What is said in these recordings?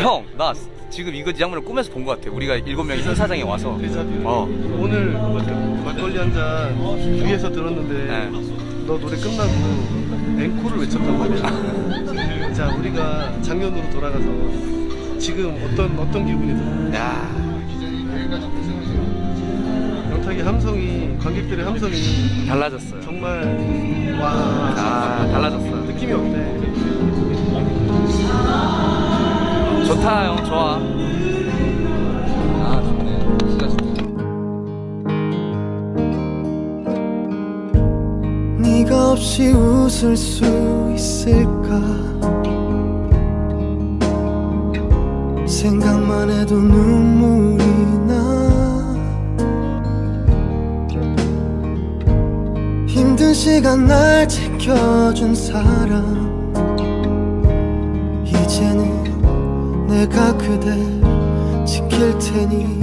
형, 나 지금 이거 이 장면을 꿈에서 본 것 같아. 우리가 일곱 명이 행사장에 와서. 데자뷰. 어. 오늘 막걸리 한잔 위에서 들었는데 네. 너 노래 끝나고 앵콜을 외쳤단 말이야. 자, 우리가 작년으로 돌아가서 지금 어떤 어떤 기분이 들어? 야, 영탁이 함성이 관객들의 함성이 달라졌어요. 정말 와 아, 달라졌어. 느낌이 어때? 좋다, 형, 좋아. 아, 좋네. 진짜 좋네. 네가 없이 웃을 수 있을까 생각만 해도 눈물이 나 힘든 시간 날 지켜준 사람 이제는 내가 그댈 지킬 테니.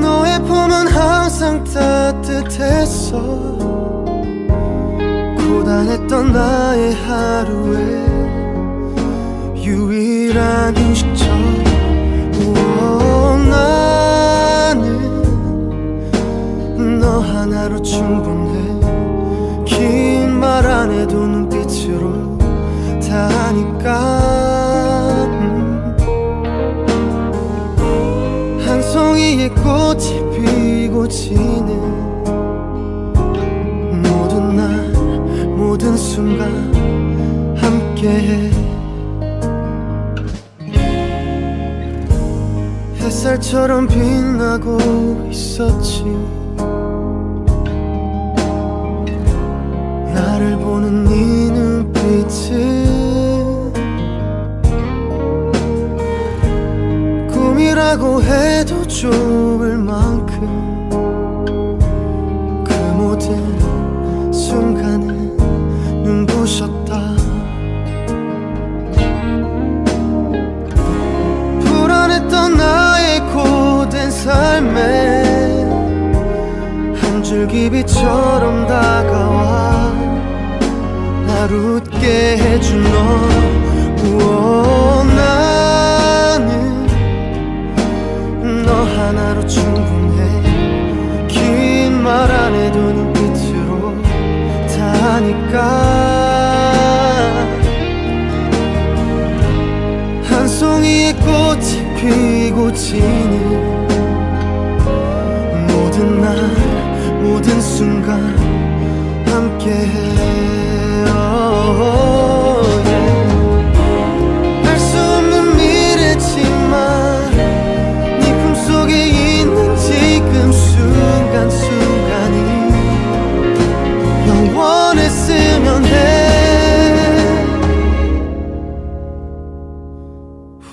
너의 품은 항상 따뜻했어 고단했던 나의 하루에 유일한 우와, 나는 너 하나로 충분해. 긴 말 안 해도 눈빛으로 다 하니까. 음. 한 송이의 꽃이 피고 지는 모든 날 모든 순간 함께해. 햇살처럼 빛나고 있었지. 나를 보는 네 눈빛은 꿈이라고 해도 좁을 만큼 그 모든 순간은 눈부셨다. 불안했던 나의 고된 삶에 한 줄기 빛처럼 다가와 날 웃게 해준 너. 우와, 송이의 꽃이 피고 지는 모든 날 모든 순간 함께해